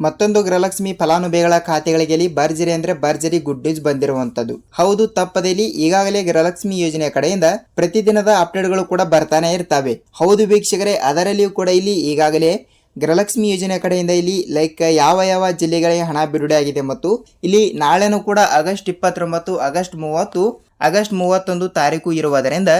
ಮತ್ತೊಂದು ಗೃಹಲಕ್ಷ್ಮಿ ಫಲಾನುಭವಿಗಳ ಖಾತೆಗಳಿಗೆ ಭರ್ಜರಿ ಅಂದ್ರೆ ಭರ್ಜರಿ ಗುಡ್ ನ್ಯೂಸ್ ಬಂದಿರುವಂತದ್ದು ಹೌದು ತಪ್ಪದಲ್ಲಿ ಈಗಾಗಲೇ ಗೃಹಲಕ್ಷ್ಮಿ ಯೋಜನೆ ಕಡೆಯಿಂದ ಪ್ರತಿದಿನದ ಅಪ್ಡೇಟ್ಗಳು ಕೂಡ ಬರ್ತಾನೆ ಇರ್ತವೆ. ಹೌದು ವೀಕ್ಷಕರೇ, ಅದರಲ್ಲಿಯೂ ಕೂಡ ಇಲ್ಲಿ ಈಗಾಗಲೇ ಗೃಹಲಕ್ಷ್ಮಿ ಯೋಜನೆ ಕಡೆಯಿಂದ ಇಲ್ಲಿ ಲೈಕ್ ಯಾವ ಯಾವ ಜಿಲ್ಲೆಗಳಿಗೆ ಹಣ ಬಿಡುಗಡೆ ಆಗಿದೆ ಮತ್ತು ಇಲ್ಲಿ ನಾಳೆನೂ ಕೂಡ ಆಗಸ್ಟ್ ಇಪ್ಪತ್ತೊಂಬತ್ತು, ಆಗಸ್ಟ್ ಮೂವತ್ತು, ಆಗಸ್ಟ್ ಮೂವತ್ತೊಂದು ತಾರೀಕು ಇರುವುದರಿಂದ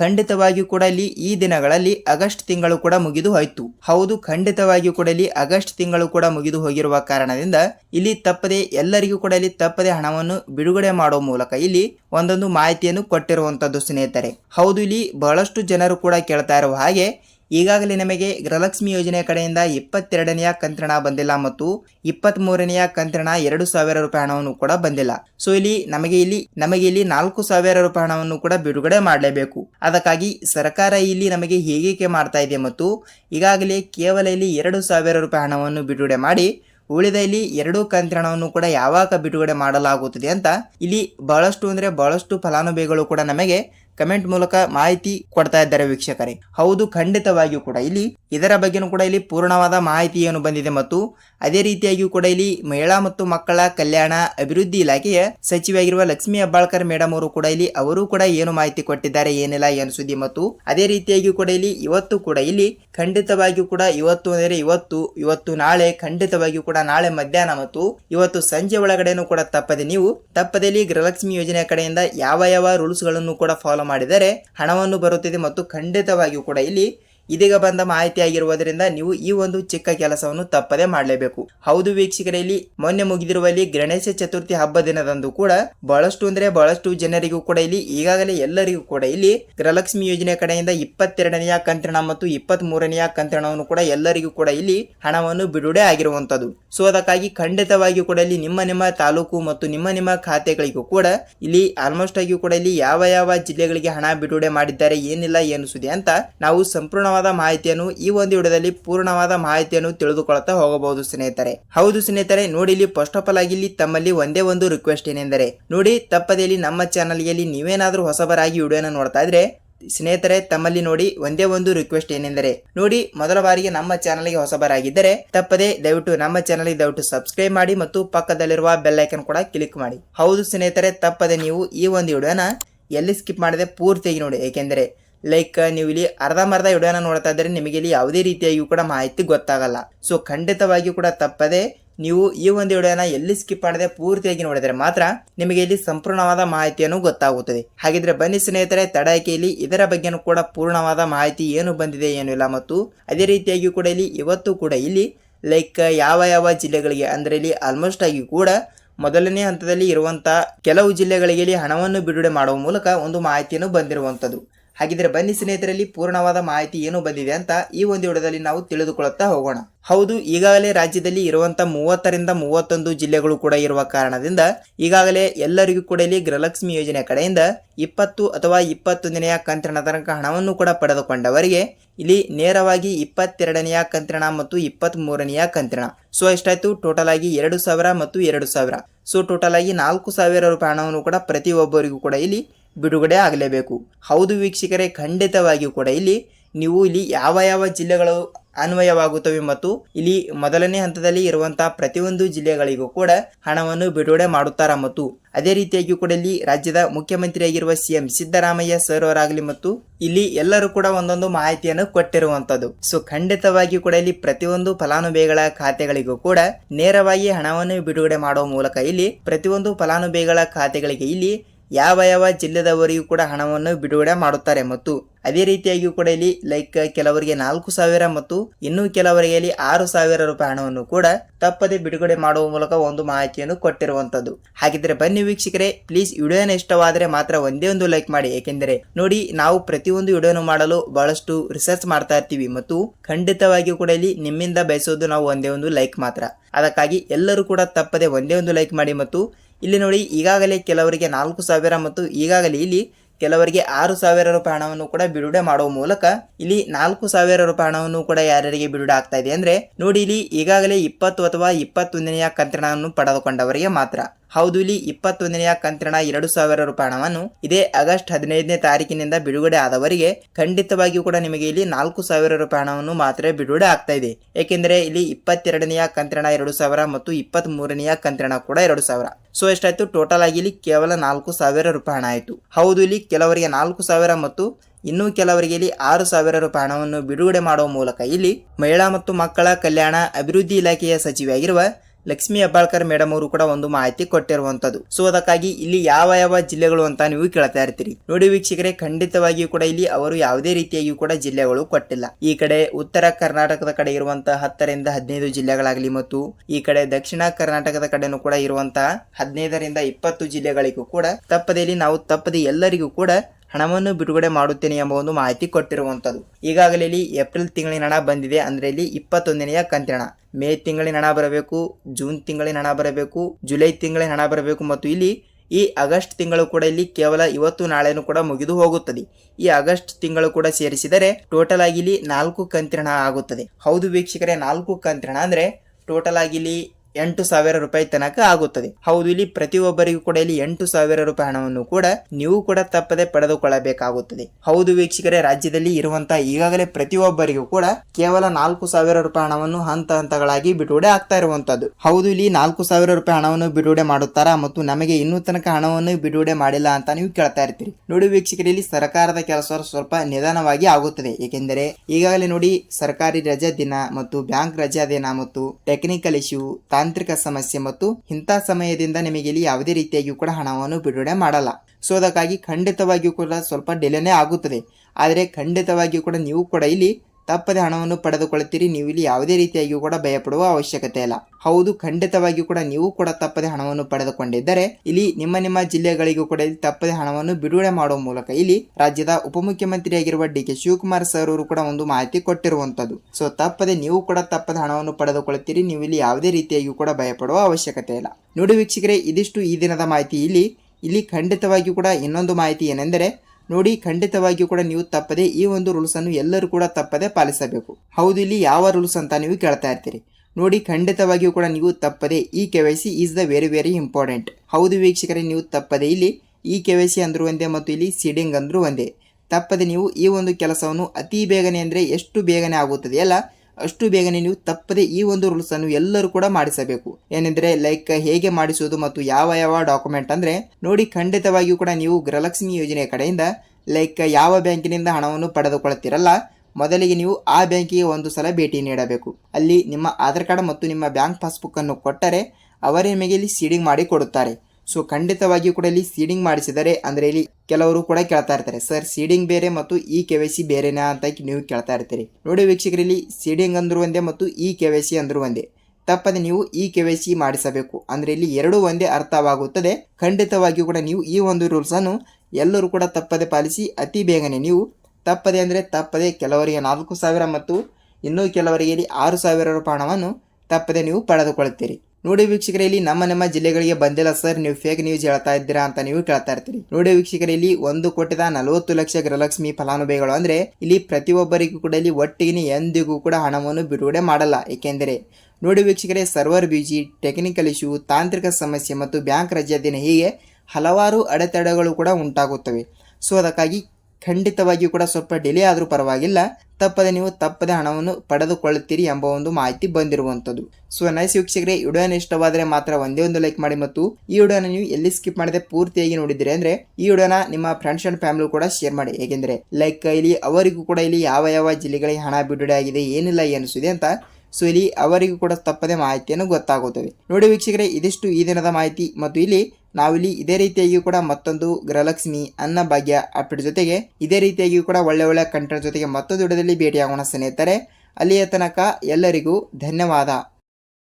ಖಂಡಿತವಾಗಿಯೂ ಕೂಡ ಇಲ್ಲಿ ಈ ದಿನಗಳಲ್ಲಿ ಆಗಸ್ಟ್ ತಿಂಗಳು ಕೂಡ ಮುಗಿದು ಹೋಯಿತು. ಹೌದು, ಖಂಡಿತವಾಗಿಯೂ ಕೂಡ ಇಲ್ಲಿ ಆಗಸ್ಟ್ ತಿಂಗಳು ಕೂಡ ಮುಗಿದು ಹೋಗಿರುವ ಕಾರಣದಿಂದ ಇಲ್ಲಿ ತಪ್ಪದೆ ಎಲ್ಲರಿಗೂ ಕೂಡ ಇಲ್ಲಿ ತಪ್ಪದೆ ಹಣವನ್ನು ಬಿಡುಗಡೆ ಮಾಡುವ ಮೂಲಕ ಇಲ್ಲಿ ಒಂದೊಂದು ಮಾಹಿತಿಯನ್ನು ಕೊಟ್ಟಿರುವಂತದ್ದು ಸ್ನೇಹಿತರೆ. ಹೌದು, ಇಲ್ಲಿ ಬಹಳಷ್ಟು ಜನರು ಕೂಡ ಕೇಳ್ತಾ ಇರುವ ಹಾಗೆ ಈಗಾಗಲೇ ನಮಗೆ ಗೃಹಲಕ್ಷ್ಮಿ ಯೋಜನೆ ಕಡೆಯಿಂದ ಇಪ್ಪತ್ತೆರಡನೆಯ ಕಂತ್ರಣ ಬಂದಿಲ್ಲ ಮತ್ತು ಇಪ್ಪತ್ತ್ ಮೂರನೆಯ ಕಂತ್ರಣ ಎರಡು ಸಾವಿರ ರೂಪಾಯಿ ಹಣವನ್ನು ಕೂಡ ಬಂದಿಲ್ಲ. ಸೊ ಇಲ್ಲಿ ನಮಗೆ ಇಲ್ಲಿ ನಮಗೆ ಇಲ್ಲಿ ನಾಲ್ಕು ಸಾವಿರ ರೂಪಾಯಿ ಹಣವನ್ನು ಕೂಡ ಬಿಡುಗಡೆ ಮಾಡಲೇಬೇಕು. ಅದಕ್ಕಾಗಿ ಸರ್ಕಾರ ಇಲ್ಲಿ ನಮಗೆ ಹೇಗೆ ಮಾಡ್ತಾ ಇದೆ ಮತ್ತು ಈಗಾಗಲೇ ಕೇವಲ ಇಲ್ಲಿ ಎರಡು ಸಾವಿರ ರೂಪಾಯಿ ಹಣವನ್ನು ಬಿಡುಗಡೆ ಮಾಡಿ, ಉಳಿದ ಇಲ್ಲಿ ಎರಡು ಕಂತ್ರಣವನ್ನು ಕೂಡ ಯಾವಾಗ ಬಿಡುಗಡೆ ಮಾಡಲಾಗುತ್ತದೆ ಅಂತ ಇಲ್ಲಿ ಬಹಳಷ್ಟು ಅಂದರೆ ಬಹಳಷ್ಟು ಫಲಾನುಭವಿಗಳು ಕೂಡ ನಮಗೆ ಕಮೆಂಟ್ ಮೂಲಕ ಮಾಹಿತಿ ಕೊಡ್ತಾ ಇದ್ದಾರೆ ವೀಕ್ಷಕರೇ. ಹೌದು, ಖಂಡಿತವಾಗಿಯೂ ಕೂಡ ಇಲ್ಲಿ ಇದರ ಬಗ್ಗೆನೂ ಕೂಡ ಇಲ್ಲಿ ಪೂರ್ಣವಾದ ಮಾಹಿತಿ ಏನು ಬಂದಿದೆ ಮತ್ತು ಅದೇ ರೀತಿಯಾಗಿಯೂ ಕೂಡ ಇಲ್ಲಿ ಮಹಿಳಾ ಮತ್ತು ಮಕ್ಕಳ ಕಲ್ಯಾಣ ಅಭಿವೃದ್ಧಿ ಇಲಾಖೆಯ ಸಚಿವೆಯಾಗಿರುವ ಲಕ್ಷ್ಮೀ ಹೆಬ್ಬಾಳ್ಕರ್ ಮೇಡಮ್ ಅವರು ಕೂಡ ಇಲ್ಲಿ ಅವರು ಕೂಡ ಏನು ಮಾಹಿತಿ ಕೊಟ್ಟಿದ್ದಾರೆ, ಏನಿಲ್ಲ, ಏನು ಸುದ್ದಿ ಮತ್ತು ಅದೇ ರೀತಿಯಾಗಿಯೂ ಕೂಡ ಇಲ್ಲಿ ಇವತ್ತು ಕೂಡ ಇಲ್ಲಿ ಖಂಡಿತವಾಗಿಯೂ ಕೂಡ ಇವತ್ತು ಅಂದರೆ ಇವತ್ತು ಇವತ್ತು ನಾಳೆ ಖಂಡಿತವಾಗಿಯೂ ಕೂಡ ನಾಳೆ ಮಧ್ಯಾಹ್ನ ಮತ್ತು ಇವತ್ತು ಸಂಜೆ ಒಳಗಡೆನೂ ಕೂಡ ತಪ್ಪದೆ ನೀವು ತಪ್ಪದೆ ಇಲ್ಲಿ ಗೃಹಲಕ್ಷ್ಮಿ ಯೋಜನೆ ಕಡೆಯಿಂದ ಯಾವ ಯಾವ ರೂಲ್ಸ್ಗಳನ್ನು ಕೂಡ ಫಾಲೋ ಮಾಡಿದರೆ ಹಣವನ್ನು ಬರುತ್ತಿದೆ ಮತ್ತು ಖಂಡಿತವಾಗಿಯೂ ಕೂಡ ಇಲ್ಲಿ ಇದೀಗ ಬಂದ ಮಾಹಿತಿ ಆಗಿರುವುದರಿಂದ ನೀವು ಈ ಒಂದು ಚಿಕ್ಕ ಕೆಲಸವನ್ನು ತಪ್ಪದೇ ಮಾಡಲೇಬೇಕು. ಹೌದು ವೀಕ್ಷಕರೇ, ಇಲ್ಲಿ ಮೊನ್ನೆ ಮುಗಿದಿರುವ ಇಲ್ಲಿ ಗಣೇಶ ಚತುರ್ಥಿ ಹಬ್ಬ ದಿನದಂದು ಕೂಡ ಬಹಳಷ್ಟು ಅಂದ್ರೆ ಬಹಳಷ್ಟು ಜನರಿಗೂ ಕೂಡ ಇಲ್ಲಿ, ಈಗಾಗಲೇ ಎಲ್ಲರಿಗೂ ಕೂಡ ಇಲ್ಲಿ ಗೃಹಲಕ್ಷ್ಮಿ ಯೋಜನೆ ಕಡೆಯಿಂದ ಇಪ್ಪತ್ತೆರಡನೆಯ ಕಂತ್ರಣ ಮತ್ತು ಇಪ್ಪತ್ತ್ ಮೂರನೆಯ ಕಂತ್ರಣವನ್ನು ಕೂಡ ಎಲ್ಲರಿಗೂ ಕೂಡ ಇಲ್ಲಿ ಹಣವನ್ನು ಬಿಡುಗಡೆ ಆಗಿರುವಂತದ್ದು ಸೊ ಅದಕ್ಕಾಗಿ ಖಂಡಿತವಾಗಿಯೂ ಕೂಡ ಇಲ್ಲಿ ನಿಮ್ಮ ನಿಮ್ಮ ತಾಲೂಕು ಮತ್ತು ನಿಮ್ಮ ನಿಮ್ಮ ಖಾತೆಗಳಿಗೂ ಕೂಡ ಇಲ್ಲಿ ಆಲ್ಮೋಸ್ಟ್ ಆಗಿಯೂ ಕೂಡ ಇಲ್ಲಿ ಯಾವ ಯಾವ ಜಿಲ್ಲೆಗಳಿಗೆ ಹಣ ಬಿಡುಗಡೆ ಮಾಡಿದ್ದಾರೆ, ಏನಿಲ್ಲ, ಏನು ಸುದ್ದಿ ಅಂತ ನಾವು ಸಂಪೂರ್ಣವಾದ ಮಾಹಿತಿಯನ್ನು ಈ ಒಂದು ವಿಡಿಯೋದಲ್ಲಿ ಪೂರ್ಣವಾದ ಮಾಹಿತಿಯನ್ನು ತಿಳಿದುಕೊಳ್ಳುತ್ತಾ ಹೋಗಬಹುದು ಸ್ನೇಹಿತರೆ. ಹೌದು ಸ್ನೇಹಿತರೆ, ನೋಡಿ ಇಲ್ಲಿ ಫಸ್ಟ್ ಆಫ್ ಆಲ್ ಆಗಿ ಇಲ್ಲಿ ತಮ್ಮಲ್ಲಿ ಒಂದೇ ಒಂದು ರಿಕ್ವೆಸ್ಟ್ ಏನೆಂದರೆ, ನೋಡಿ ತಪ್ಪದೇಲಿ ಇಲ್ಲಿ ನಮ್ಮ ಚಾನಲ್ಗೆ ನೀವೇನಾದರೂ ಹೊಸಬರಾಗಿ ವಿಡಿಯೋನ ನೋಡ್ತಾ ಇದ್ರೆ, ಸ್ನೇಹಿತರೆ, ತಮ್ಮಲ್ಲಿ ನೋಡಿ ಒಂದೇ ಒಂದು ರಿಕ್ವೆಸ್ಟ್ ಏನೆಂದರೆ, ನೋಡಿ ಮೊದಲ ಬಾರಿಗೆ ನಮ್ಮ ಚಾನಲ್ಗೆ ಹೊಸಬರಾಗಿದ್ದರೆ, ತಪ್ಪದೆ ದಯವಿಟ್ಟು ನಮ್ಮ ಚಾನಲ್ಗೆ ದಯವಿಟ್ಟು ಸಬ್ಸ್ಕ್ರೈಬ್ ಮಾಡಿ ಮತ್ತು ಪಕ್ಕದಲ್ಲಿರುವ ಬೆಲ್ ಐಕನ್ ಕೂಡ ಕ್ಲಿಕ್ ಮಾಡಿ. ಹೌದು ಸ್ನೇಹಿತರೆ, ತಪ್ಪದೆ ನೀವು ಈ ಒಂದು ವಿಡಿಯೋನ ಎಲ್ಲಿ ಸ್ಕಿಪ್ ಮಾಡದೆ ಪೂರ್ತಿಯಾಗಿ ನೋಡಿ. ಏಕೆಂದರೆ ಲೈಕ್ ನೀವು ಇಲ್ಲಿ ಅರ್ಧಂಬರ್ಧ ವಿಡಿಯೋನ ನೋಡ್ತಾ ಇದ್ದರೆ ನಿಮಗೆ ಇಲ್ಲಿ ಯಾವುದೇ ರೀತಿಯಾಗಿಯೂ ಕೂಡ ಮಾಹಿತಿ ಗೊತ್ತಾಗಲ್ಲ. ಸೊ ಖಂಡಿತವಾಗಿಯೂ ಕೂಡ ತಪ್ಪದೆ ನೀವು ಈ ಒಂದು ವಿಡಿಯೋನ ಎಲ್ಲಿ ಸ್ಕಿಪ್ ಮಾಡದೆ ಪೂರ್ತಿಯಾಗಿ ನೋಡಿದರೆ ಮಾತ್ರ ನಿಮಗೆ ಇಲ್ಲಿ ಸಂಪೂರ್ಣವಾದ ಮಾಹಿತಿಯನ್ನು ಗೊತ್ತಾಗುತ್ತದೆ. ಹಾಗಿದ್ರೆ ಬನ್ನಿ ಸ್ನೇಹಿತರೆ ತಡಾಕೆಯಲ್ಲಿ ಇದರ ಬಗ್ಗೆನೂ ಕೂಡ ಪೂರ್ಣವಾದ ಮಾಹಿತಿ ಏನು ಬಂದಿದೆ ಏನು ಇಲ್ಲ ಮತ್ತು ಅದೇ ರೀತಿಯಾಗಿ ಕೂಡ ಇಲ್ಲಿ ಇವತ್ತು ಕೂಡ ಇಲ್ಲಿ ಲೈಕ್ ಯಾವ ಯಾವ ಜಿಲ್ಲೆಗಳಿಗೆ ಅಂದರೆ ಇಲ್ಲಿ ಆಲ್ಮೋಸ್ಟ್ ಆಗಿ ಕೂಡ ಮೊದಲನೇ ಹಂತದಲ್ಲಿ ಇರುವಂತಹ ಕೆಲವು ಜಿಲ್ಲೆಗಳಿಗೆ ಇಲ್ಲಿ ಹಣವನ್ನು ಬಿಡುಗಡೆ ಮಾಡುವ ಮೂಲಕ ಒಂದು ಮಾಹಿತಿಯನ್ನು ಬಂದಿರುವಂತದ್ದು ಹಾಗಿದ್ರೆ ಬನ್ನಿ ಸ್ನೇಹಿತರಲ್ಲಿ, ಪೂರ್ಣವಾದ ಮಾಹಿತಿ ಏನು ಬಂದಿದೆ ಅಂತ ಈ ಒಂದು ವಿಡಿಯೋದಲ್ಲಿ ನಾವು ತಿಳಿದುಕೊಳ್ಳುತ್ತಾ ಹೋಗೋಣ. ಹೌದು, ಈಗಾಗಲೇ ರಾಜ್ಯದಲ್ಲಿ ಇರುವಂತ ಮೂವತ್ತರಿಂದ ಮೂವತ್ತೊಂದು ಜಿಲ್ಲೆಗಳು ಕೂಡ ಇರುವ ಕಾರಣದಿಂದ ಈಗಾಗಲೇ ಎಲ್ಲರಿಗೂ ಕೂಡ ಇಲ್ಲಿ ಗೃಹಲಕ್ಷ್ಮಿ ಯೋಜನೆ ಕಡೆಯಿಂದ ಇಪ್ಪತ್ತು ಅಥವಾ ಇಪ್ಪತ್ತೊಂದನೆಯ ಕಂತ್ರಣ ತನಕ ಹಣವನ್ನು ಕೂಡ ಪಡೆದುಕೊಂಡವರಿಗೆ ಇಲ್ಲಿ ನೇರವಾಗಿ ಇಪ್ಪತ್ತೆರಡನೆಯ ಕಂತ್ರಣ ಮತ್ತು ಇಪ್ಪತ್ತ್ ಮೂರನೆಯ ಕಂತ್ರಣ ಸೊ, ಎಷ್ಟಾಯ್ತು? ಟೋಟಲ್ ಆಗಿ ಎರಡು ಸಾವಿರ ಮತ್ತು ಎರಡು ಸಾವಿರ. ಸೊ ಟೋಟಲ್ ಆಗಿ ನಾಲ್ಕು ಸಾವಿರ ರೂಪಾಯಿ ಹಣವನ್ನು ಕೂಡ ಪ್ರತಿಯೊಬ್ಬರಿಗೂ ಕೂಡ ಇಲ್ಲಿ ಬಿಡುಗಡೆ ಆಗಲೇಬೇಕು. ಹೌದು ವೀಕ್ಷಕರೇ, ಖಂಡಿತವಾಗಿಯೂ ಕೂಡ ಇಲ್ಲಿ ನೀವು ಇಲ್ಲಿ ಯಾವ ಯಾವ ಜಿಲ್ಲೆಗಳು ಅನ್ವಯವಾಗುತ್ತವೆ ಮತ್ತು ಇಲ್ಲಿ ಮೊದಲನೇ ಹಂತದಲ್ಲಿ ಇರುವಂತಹ ಪ್ರತಿಯೊಂದು ಜಿಲ್ಲೆಗಳಿಗೂ ಕೂಡ ಹಣವನ್ನು ಬಿಡುಗಡೆ ಮಾಡುತ್ತಾರೆ ಮತ್ತು ಅದೇ ರೀತಿಯಾಗಿ ಕೂಡ ಇಲ್ಲಿ ರಾಜ್ಯದ ಮುಖ್ಯಮಂತ್ರಿಯಾಗಿರುವ ಸಿಎಂ ಸಿದ್ದರಾಮಯ್ಯ ಸರ್ ಅವರಾಗಲಿ ಮತ್ತು ಇಲ್ಲಿ ಎಲ್ಲರೂ ಕೂಡ ಒಂದೊಂದು ಮಾಹಿತಿಯನ್ನು ಕೊಟ್ಟಿರುವಂತದ್ದು. ಸೊ ಖಂಡಿತವಾಗಿ ಕೂಡ ಇಲ್ಲಿ ಪ್ರತಿಯೊಂದು ಫಲಾನುಭವಿಗಳ ಖಾತೆಗಳಿಗೂ ಕೂಡ ನೇರವಾಗಿ ಹಣವನ್ನು ಬಿಡುಗಡೆ ಮಾಡುವ ಮೂಲಕ ಇಲ್ಲಿ ಪ್ರತಿಯೊಂದು ಫಲಾನುಭವಿಗಳ ಖಾತೆಗಳಿಗೆ ಇಲ್ಲಿ ಯಾವ ಯಾವ ಜಿಲ್ಲೆದವರಿಗೂ ಕೂಡ ಹಣವನ್ನು ಬಿಡುಗಡೆ ಮಾಡುತ್ತಾರೆ ಮತ್ತು ಅದೇ ರೀತಿಯಾಗಿಯೂ ಕೂಡ ಇಲ್ಲಿ ಲೈಕ್ ಕೆಲವರಿಗೆ ನಾಲ್ಕು ಸಾವಿರ ಮತ್ತು ಇನ್ನೂ ಕೆಲವರಿಗೆ ಇಲ್ಲಿ ಆರು ಸಾವಿರ ರೂಪಾಯಿ ಹಣವನ್ನು ಕೂಡ ತಪ್ಪದೆ ಬಿಡುಗಡೆ ಮಾಡುವ ಮೂಲಕ ಒಂದು ಮಾಹಿತಿಯನ್ನು ಕೊಟ್ಟಿರುವಂತದ್ದು ಹಾಗಿದ್ರೆ ಬನ್ನಿ ವೀಕ್ಷಕರೇ ಪ್ಲೀಸ್ ವಿಡಿಯೋನ ಇಷ್ಟವಾದರೆ ಮಾತ್ರ ಒಂದೇ ಒಂದು ಲೈಕ್ ಮಾಡಿ. ಏಕೆಂದರೆ ನೋಡಿ, ನಾವು ಪ್ರತಿಯೊಂದು ವಿಡಿಯೋನು ಮಾಡಲು ಬಹಳಷ್ಟು ರಿಸರ್ಚ್ ಮಾಡ್ತಾ ಇರ್ತೀವಿ ಮತ್ತು ಖಂಡಿತವಾಗಿಯೂ ಕೂಡ ಇಲ್ಲಿ ನಿಮ್ಮಿಂದ ಬಯಸೋದು ನಾವು ಒಂದೇ ಒಂದು ಲೈಕ್ ಮಾತ್ರ. ಅದಕ್ಕಾಗಿ ಎಲ್ಲರೂ ಕೂಡ ತಪ್ಪದೆ ಒಂದೇ ಒಂದು ಲೈಕ್ ಮಾಡಿ ಮತ್ತು ಇಲ್ಲಿ ನೋಡಿ, ಈಗಾಗಲೇ ಕೆಲವರಿಗೆ ನಾಲ್ಕು ಸಾವಿರ ಮತ್ತು ಈಗಾಗಲೇ ಇಲ್ಲಿ ಕೆಲವರಿಗೆ ಆರು ಸಾವಿರ ರೂಪಾಯಿ ಹಣವನ್ನು ಕೂಡ ಬಿಡುಗಡೆ ಮಾಡುವ ಮೂಲಕ ಇಲ್ಲಿ ನಾಲ್ಕು ಸಾವಿರ ರೂಪಾಯಿ ಹಣವನ್ನು ಕೂಡ ಯಾರ್ಯಾರಿಗೆ ಬಿಡುಗಡೆ ಆಗ್ತಾ ಇದೆ ಅಂದ್ರೆ, ನೋಡಿ ಇಲ್ಲಿ ಈಗಾಗಲೇ ಇಪ್ಪತ್ತು ಅಥವಾ ಇಪ್ಪತ್ತೊಂದನೆಯ ಕಂತ್ರಣವನ್ನು ಪಡೆದುಕೊಂಡವರಿಗೆ ಮಾತ್ರ. ಹೌದು, ಇಲ್ಲಿ ಇಪ್ಪತ್ತೊಂದನೆಯ ಕಂತಿನ ಎರಡು ಸಾವಿರ ರೂಪಾಯಿ ಹಣವನ್ನು ಇದೇ ಆಗಸ್ಟ್ ಹದಿನೈದನೇ ತಾರೀಕಿನಿಂದ ಬಿಡುಗಡೆ ಆದವರಿಗೆ ಖಂಡಿತವಾಗಿಯೂ ಕೂಡ ನಿಮಗೆ ಇಲ್ಲಿ ನಾಲ್ಕು ಸಾವಿರ ರೂಪಾಯಿ ಹಣವನ್ನು ಮಾತ್ರ ಬಿಡುಗಡೆ ಆಗ್ತಾ ಇದೆ. ಏಕೆಂದರೆ ಇಲ್ಲಿ ಇಪ್ಪತ್ತೆರಡನೆಯ ಕಂತಿನ ಎರಡು ಸಾವಿರ ಮತ್ತು ಇಪ್ಪತ್ತ್ ಮೂರನೆಯ ಕಂತಿನ ಕೂಡ ಎರಡು ಸಾವಿರ. ಸೊ, ಎಷ್ಟಾಯ್ತು? ಟೋಟಲ್ ಆಗಿ ಇಲ್ಲಿ ಕೇವಲ ನಾಲ್ಕು ಸಾವಿರ ರೂಪಾಯಿ ಹಣ ಆಯಿತು. ಹೌದು, ಇಲ್ಲಿ ಕೆಲವರಿಗೆ ನಾಲ್ಕು ಸಾವಿರ ಮತ್ತು ಇನ್ನೂ ಕೆಲವರಿಗೆ ಇಲ್ಲಿ ಆರು ಸಾವಿರ ರೂಪಾಯಿ ಹಣವನ್ನು ಬಿಡುಗಡೆ ಮಾಡುವ ಮೂಲಕ ಇಲ್ಲಿ ಮಹಿಳಾ ಮತ್ತು ಮಕ್ಕಳ ಕಲ್ಯಾಣ ಅಭಿವೃದ್ಧಿ ಇಲಾಖೆಯ ಸಚಿವೆಯಾಗಿರುವ ಲಕ್ಷ್ಮಿ ಹೆಬ್ಬಾಳ್ಕರ್ ಮೇಡಮ್ ಅವರು ಕೂಡ ಒಂದು ಮಾಹಿತಿ ಕೊಟ್ಟಿರುವಂತದ್ದು. ಸೊ ಅದಕ್ಕಾಗಿ ಇಲ್ಲಿ ಯಾವ ಯಾವ ಜಿಲ್ಲೆಗಳು ಅಂತ ನೀವು ಕೇಳ್ತಾ ಇರ್ತೀರಿ. ನೋಡಿ ವೀಕ್ಷಕರೇ, ಖಂಡಿತವಾಗಿಯೂ ಕೂಡ ಇಲ್ಲಿ ಅವರು ಯಾವುದೇ ರೀತಿಯಾಗಿಯೂ ಕೂಡ ಜಿಲ್ಲೆಗಳು ಕೊಟ್ಟಿಲ್ಲ. ಈ ಕಡೆ ಉತ್ತರ ಕರ್ನಾಟಕದ ಕಡೆ ಇರುವಂತಹ ಹತ್ತರಿಂದ ಹದಿನೈದು ಜಿಲ್ಲೆಗಳಾಗಲಿ ಮತ್ತು ಈ ಕಡೆ ದಕ್ಷಿಣ ಕರ್ನಾಟಕದ ಕಡೆನೂ ಕೂಡ ಇರುವಂತಹ ಹದಿನೈದರಿಂದ ಇಪ್ಪತ್ತು ಜಿಲ್ಲೆಗಳಿಗೂ ಕೂಡ ತಪ್ಪದೆ ನಾವು ತಪ್ಪದೆ ಎಲ್ಲರಿಗೂ ಕೂಡ ಹಣವನ್ನು ಬಿಡುಗಡೆ ಮಾಡುತ್ತೇನೆ ಎಂಬ ಒಂದು ಮಾಹಿತಿ ಕೊಟ್ಟಿರುವಂಥದ್ದು. ಈಗಾಗಲೇ ಇಲ್ಲಿ ಏಪ್ರಿಲ್ ತಿಂಗಳಿನ ಹಣ ಬಂದಿದೆ. ಅಂದರೆ ಇಲ್ಲಿ ಇಪ್ಪತ್ತೊಂದನೆಯ ಕಂತಿನ ಮೇ ತಿಂಗಳಿನ ಹಣ ಬರಬೇಕು, ಜೂನ್ ತಿಂಗಳಿನ ಹಣ ಬರಬೇಕು, ಜುಲೈ ತಿಂಗಳಿನ ಹಣ ಬರಬೇಕು ಮತ್ತು ಇಲ್ಲಿ ಈ ಆಗಸ್ಟ್ ತಿಂಗಳು ಕೂಡ ಇಲ್ಲಿ ಕೇವಲ ಇವತ್ತು ನಾಳೆನೂ ಕೂಡ ಮುಗಿದು ಹೋಗುತ್ತದೆ. ಈ ಆಗಸ್ಟ್ ತಿಂಗಳು ಕೂಡ ಸೇರಿಸಿದರೆ ಟೋಟಲ್ ಆಗಿ ಇಲ್ಲಿ ನಾಲ್ಕು ಕಂತಿನ ಹಣ ಆಗುತ್ತದೆ. ಹೌದು ವೀಕ್ಷಕರೇ, ನಾಲ್ಕು ಕಂತಿನ ಹಣ ಅಂದರೆ ಟೋಟಲ್ ಆಗಿ ಇಲ್ಲಿ ಎಂಟು ಸಾವಿರ ರೂಪಾಯಿ ತನಕ ಆಗುತ್ತದೆ. ಹೌದು, ಇಲ್ಲಿ ಪ್ರತಿಯೊಬ್ಬರಿಗೂ ಕೂಡ ಇಲ್ಲಿ ಎಂಟು ಸಾವಿರ ರೂಪಾಯಿ ಹಣವನ್ನು ಕೂಡ ನೀವು ಕೂಡ ತಪ್ಪದೆ ಪಡೆದುಕೊಳ್ಳಬೇಕಾಗುತ್ತದೆ. ಹೌದು ವೀಕ್ಷಕರೇ, ರಾಜ್ಯದಲ್ಲಿ ಇರುವಂತಹ ಈಗಾಗಲೇ ಪ್ರತಿಯೊಬ್ಬರಿಗೂ ಕೂಡ ಕೇವಲ ನಾಲ್ಕು ಸಾವಿರ ರೂಪಾಯಿ ಹಣವನ್ನು ಹಂತ ಹಂತಗಳಾಗಿ ಬಿಡುಗಡೆ ಆಗ್ತಾ ಇರುವಂತದ್ದು ಹೌದು, ಇಲ್ಲಿ ನಾಲ್ಕು ಸಾವಿರ ರೂಪಾಯಿ ಹಣವನ್ನು ಬಿಡುಗಡೆ ಮಾಡುತ್ತಾರಾ ಮತ್ತು ನಮಗೆ ಇನ್ನೂ ತನಕ ಹಣವನ್ನು ಬಿಡುಗಡೆ ಮಾಡಿಲ್ಲ ಅಂತ ನೀವು ಕೇಳ್ತಾ ಇರ್ತೀರಿ. ನೋಡಿ ವೀಕ್ಷಕರೇ, ಇಲ್ಲಿ ಸರ್ಕಾರದ ಕೆಲಸ ಸ್ವಲ್ಪ ನಿಧಾನವಾಗಿ ಆಗುತ್ತದೆ. ಏಕೆಂದರೆ ಈಗಾಗಲೇ ನೋಡಿ, ಸರ್ಕಾರಿ ರಜಾ ದಿನ ಮತ್ತು ಬ್ಯಾಂಕ್ ರಜಾ ದಿನ ಮತ್ತು ಟೆಕ್ನಿಕಲ್ ಇಶ್ಯೂ ಸಮಸ್ಯೆ ಮತ್ತು ಇಂಥ ಸಮಯದಿಂದ ನಿಮಗೆ ಇಲ್ಲಿ ಯಾವುದೇ ರೀತಿಯಾಗಿಯೂ ಕೂಡ ಹಣವನ್ನು ಬಿಡುಗಡೆ ಮಾಡಲ್ಲ. ಸೊ ಅದಕ್ಕಾಗಿ ಖಂಡಿತವಾಗಿಯೂ ಕೂಡ ಸ್ವಲ್ಪ ಡಿಲೇನೇ ಆಗುತ್ತದೆ. ಆದರೆ ಖಂಡಿತವಾಗಿಯೂ ಕೂಡ ನೀವು ಕೂಡ ಇಲ್ಲಿ ತಪ್ಪದೆ ಹಣವನ್ನು ಪಡೆದುಕೊಳ್ಳುತ್ತೀರಿ ನೀವು ಇಲ್ಲಿ ಯಾವುದೇ ರೀತಿಯಾಗಿಯೂ ಕೂಡ ಭಯಪಡುವ ಅವಶ್ಯಕತೆ ಇಲ್ಲ ಹೌದು, ಖಂಡಿತವಾಗಿಯೂ ಕೂಡ ನೀವು ಕೂಡ ತಪ್ಪದೆ ಹಣವನ್ನು ಪಡೆದುಕೊಂಡಿದ್ದರೆ, ಇಲ್ಲಿ ನಿಮ್ಮ ನಿಮ್ಮ ಜಿಲ್ಲೆಗಳಿಗೂ ಕೂಡ ಇಲ್ಲಿ ತಪ್ಪದೆ ಹಣವನ್ನು ಬಿಡುಗಡೆ ಮಾಡುವ ಮೂಲಕ ಇಲ್ಲಿ ರಾಜ್ಯದ ಉಪಮುಖ್ಯಮಂತ್ರಿಯಾಗಿರುವ ಡಿ ಕೆ ಶಿವಕುಮಾರ್ ಸರ್ ಅವರು ಕೂಡ ಒಂದು ಮಾಹಿತಿ ಕೊಟ್ಟಿರುವಂತದ್ದು ಸೊ, ತಪ್ಪದೆ ನೀವು ಕೂಡ ತಪ್ಪದೆ ಹಣವನ್ನು ಪಡೆದುಕೊಳ್ಳುತ್ತೀರಿ ನೀವು ಇಲ್ಲಿ ಯಾವುದೇ ರೀತಿಯಾಗಿಯೂ ಕೂಡ ಭಯಪಡುವ ಅವಶ್ಯಕತೆ ಇಲ್ಲ ನೋಡಿ ವೀಕ್ಷಕರೇ, ಇದಿಷ್ಟು ಈ ದಿನದ ಮಾಹಿತಿ. ಇಲ್ಲಿ ಇಲ್ಲಿ ಖಂಡಿತವಾಗಿಯೂ ಕೂಡ ಇನ್ನೊಂದು ಮಾಹಿತಿ ಏನೆಂದರೆ ನೋಡಿ, ಖಂಡಿತವಾಗಿಯೂ ಕೂಡ ನೀವು ತಪ್ಪದೆ ಈ ಒಂದು ರೂಲ್ಸ್ ಅನ್ನು ಎಲ್ಲರೂ ಕೂಡ ತಪ್ಪದೆ ಪಾಲಿಸಬೇಕು. ಹೌದು, ಇಲ್ಲಿ ಯಾವ ರೂಲ್ಸ್ ಅಂತ ನೀವು ಕೇಳ್ತಾ ಇರ್ತೀರಿ. ನೋಡಿ, ಖಂಡಿತವಾಗಿಯೂ ಕೂಡ ನೀವು ತಪ್ಪದೆ ಈ K Y C is the very very important ಹೌದು ವೀಕ್ಷಕರೇ, ನೀವು ತಪ್ಪದೆ ಇಲ್ಲಿ ಈ ಕೆ ವೈ ಸಿ ಅಂದರೂ ಒಂದೇ ಮತ್ತು ಇಲ್ಲಿ ಸೀಡಿಂಗ್ ಅಂದರೂ ಒಂದೇ. ತಪ್ಪದೆ ನೀವು ಈ ಒಂದು ಕೆಲಸವನ್ನು ಅತಿ ಬೇಗನೆ ಅಂದರೆ ಎಷ್ಟು ಬೇಗನೆ ಆಗುತ್ತದೆ? ಅಲ್ಲ ಅಷ್ಟು ಬೇಗನೆ ನೀವು ತಪ್ಪದೆ ಈ ಒಂದು ರೂಲ್ಸ್ ಅನ್ನು ಎಲ್ಲರೂ ಕೂಡ ಮಾಡಿಸಬೇಕು. ಏನೆಂದ್ರೆ ಲೈಕ್ ಹೇಗೆ ಮಾಡಿಸುವುದು ಮತ್ತು ಯಾವ ಯಾವ ಡಾಕ್ಯುಮೆಂಟ್ ಅಂದ್ರೆ, ನೋಡಿ ಖಂಡಿತವಾಗಿಯೂ ಕೂಡ ನೀವು ಗೃಹಲಕ್ಷ್ಮಿ ಯೋಜನೆಯ ಕಡೆಯಿಂದ ಲೈಕ್ ಯಾವ ಬ್ಯಾಂಕಿನಿಂದ ಹಣವನ್ನು ಪಡೆದುಕೊಳ್ಳುತ್ತಿರಲ್ಲ, ಮೊದಲಿಗೆ ನೀವು ಆ ಬ್ಯಾಂಕಿಗೆ ಒಂದು ಸಲ ಭೇಟಿ ನೀಡಬೇಕು. ಅಲ್ಲಿ ನಿಮ್ಮ ಆಧಾರ್ ಕಾರ್ಡ್ ಮತ್ತು ನಿಮ್ಮ ಬ್ಯಾಂಕ್ ಪಾಸ್ಬುಕ್ ಅನ್ನು ಕೊಟ್ಟರೆ, ಅವರೇ ನಿಮಗೆ ಇಲ್ಲಿ ಸೀಡಿಂಗ್ ಮಾಡಿ ಕೊಡುತ್ತಾರೆ. ಸೊ ಖಂಡಿತವಾಗಿಯೂ ಕೂಡ ಇಲ್ಲಿ ಸೀಡಿಂಗ್ ಮಾಡಿಸಿದರೆ, ಅಂದರೆ ಇಲ್ಲಿ ಕೆಲವರು ಕೂಡ ಕೇಳ್ತಾ ಇರ್ತಾರೆ ಸರ್ ಸೀಡಿಂಗ್ ಬೇರೆ ಮತ್ತು ಇ ಕೆ ವೈ ಸಿ ಬೇರೆನಾ ಅಂತ ನೀವು ಕೇಳ್ತಾ ಇರ್ತೀರಿ. ನೋಡಿ ವೀಕ್ಷಕರಲ್ಲಿ ಸೀಡಿಂಗ್ ಅಂದರೂ ಒಂದೇ ಮತ್ತು ಇ ಕೆ ವೈ ಸಿ ಅಂದರೂ ಒಂದೇ. ತಪ್ಪದೆ ನೀವು ಇ ಕೆ ವೈ ಸಿ ಮಾಡಿಸಬೇಕು. ಅಂದರೆ ಇಲ್ಲಿ ಎರಡೂ ಒಂದೇ ಅರ್ಥವಾಗುತ್ತದೆ. ಖಂಡಿತವಾಗಿಯೂ ಕೂಡ ನೀವು ಈ ಒಂದು ರೂಲ್ಸನ್ನು ಎಲ್ಲರೂ ಕೂಡ ತಪ್ಪದೆ ಪಾಲಿಸಿ ಅತಿ ಬೇಗನೆ. ನೀವು ತಪ್ಪದೆ ಅಂದರೆ ತಪ್ಪದೆ ಕೆಲವರಿಗೆ ನಾಲ್ಕು ಸಾವಿರ ಮತ್ತು ಇನ್ನೂ ಕೆಲವರಿಗೆ ಇಲ್ಲಿ ಆರು ಸಾವಿರ ರೂಪಾಯಿ ಹಣವನ್ನು ತಪ್ಪದೆ ನೀವು ಪಡೆದುಕೊಳ್ಳುತ್ತೀರಿ. ನೋಡಿ ವೀಕ್ಷಕರೇ, ಇಲ್ಲಿ ನಮ್ಮ ನಮ್ಮ ಜಿಲ್ಲೆಗಳಿಗೆ ಬಂದಿಲ್ಲ ಸರ್. ನೀವು ಫೇಕ್ ನ್ಯೂಸ್ ಹೇಳ್ತಾ ಇದ್ದೀರಾ ಅಂತ ನೀವು ಕೇಳ್ತಾ ಇರ್ತೀರಿ. ನೋಡಿ ವೀಕ್ಷಕರೇ, ಇಲ್ಲಿ ಒಂದು ಕೋಟಿದ ನಲವತ್ತು ಲಕ್ಷ ಗೃಹಲಕ್ಷ್ಮಿ ಫಲಾನುಭವಿಗಳು ಅಂದ್ರೆ ಇಲ್ಲಿ ಪ್ರತಿಯೊಬ್ಬರಿಗೂ ಕೂಡ ಇಲ್ಲಿ ಒಟ್ಟಿಗೆ ಎಂದಿಗೂ ಕೂಡ ಹಣವನ್ನು ಬಿಡುಗಡೆ ಮಾಡಲ್ಲ. ಏಕೆಂದರೆ, ನೋಡಿ ವೀಕ್ಷಕರೇ ಸರ್ವರ್ ಬ್ಯೂಜಿ ಟೆಕ್ನಿಕಲ್ ಇಶ್ಯೂ ತಾಂತ್ರಿಕ ಸಮಸ್ಯೆ ಮತ್ತು ಬ್ಯಾಂಕ್ ರಜೆ ದಿನ ಹೀಗೆ ಹಲವಾರು ಅಡೆತಡೆಗಳು ಕೂಡ ಉಂಟಾಗುತ್ತವೆ. ಸೊ ಅದಕ್ಕಾಗಿ ಖಂಡಿತವಾಗಿಯೂ ಕೂಡ ಸ್ವಲ್ಪ ಡಿಲೇ ಆದರೂ ಪರವಾಗಿಲ್ಲ. ತಪ್ಪದೆ ನೀವು ತಪ್ಪದೆ ಹಣವನ್ನು ಪಡೆದುಕೊಳ್ಳುತ್ತೀರಿ ಎಂಬ ಒಂದು ಮಾಹಿತಿ ಬಂದಿರುವಂಥದ್ದು. ಸೊ ನೈಸ್ ವೀಕ್ಷಕರೇ ವಿಡಿಯೋನ ಇಷ್ಟವಾದರೆ ಮಾತ್ರ ಒಂದೇ ಒಂದು ಲೈಕ್ ಮಾಡಿ ಮತ್ತು ಈ ವಿಡಿಯೋನ ನೀವು ಎಲ್ಲಿ ಸ್ಕಿಪ್ ಮಾಡದೆ ಪೂರ್ತಿಯಾಗಿ ನೋಡಿದ್ರೆ ಅಂದ್ರೆ ಈ ವಿಡಿಯೋನ ನಿಮ್ಮ ಫ್ರೆಂಡ್ಸ್ ಅಂಡ್ ಫ್ಯಾಮಿಲಿ ಕೂಡ ಶೇರ್ ಮಾಡಿ. ಏಕೆಂದರೆ ಲೈಕ್ ಇಲ್ಲಿ ಅವರಿಗೂ ಕೂಡ ಇಲ್ಲಿ ಯಾವ ಯಾವ ಜಿಲ್ಲೆಗಳಿಗೆ ಹಣ ಬಿಡುಗಡೆ ಆಗಿದೆ, ಏನಿಲ್ಲ ಏನಿಸಿದೆ ಅಂತ ಸೊ ಇಲ್ಲಿ ಅವರಿಗೂ ಕೂಡ ತಪ್ಪದೆ ಮಾಹಿತಿಯನ್ನು ಗೊತ್ತಾಗುತ್ತವೆ ನೋಡಿ ವೀಕ್ಷಕರೇ, ಇದಿಷ್ಟು ಈ ದಿನದ ಮಾಹಿತಿ. ಮತ್ತು ಇಲ್ಲಿ ನಾವಿಲ್ಲಿ ಇದೇ ರೀತಿಯಾಗಿಯೂ ಕೂಡ ಮತ್ತೊಂದು ಗೃಹಲಕ್ಷ್ಮಿ ಅನ್ನಭಾಗ್ಯ ಅಪ್ಡೇಟ್ ಜೊತೆಗೆ ಇದೇ ರೀತಿಯಾಗಿಯೂ ಕೂಡ ಒಳ್ಳೆ ಒಳ್ಳೆ ಕಂಟೆಂಟ್ ಜೊತೆಗೆ ಮತ್ತೊಂದು ವಿಡಿಯೋದಲ್ಲಿ ಭೇಟಿಯಾಗೋಣ ಸ್ನೇಹಿತರೆ. ಅಲ್ಲಿಯ ತನಕ ಎಲ್ಲರಿಗೂ ಧನ್ಯವಾದ.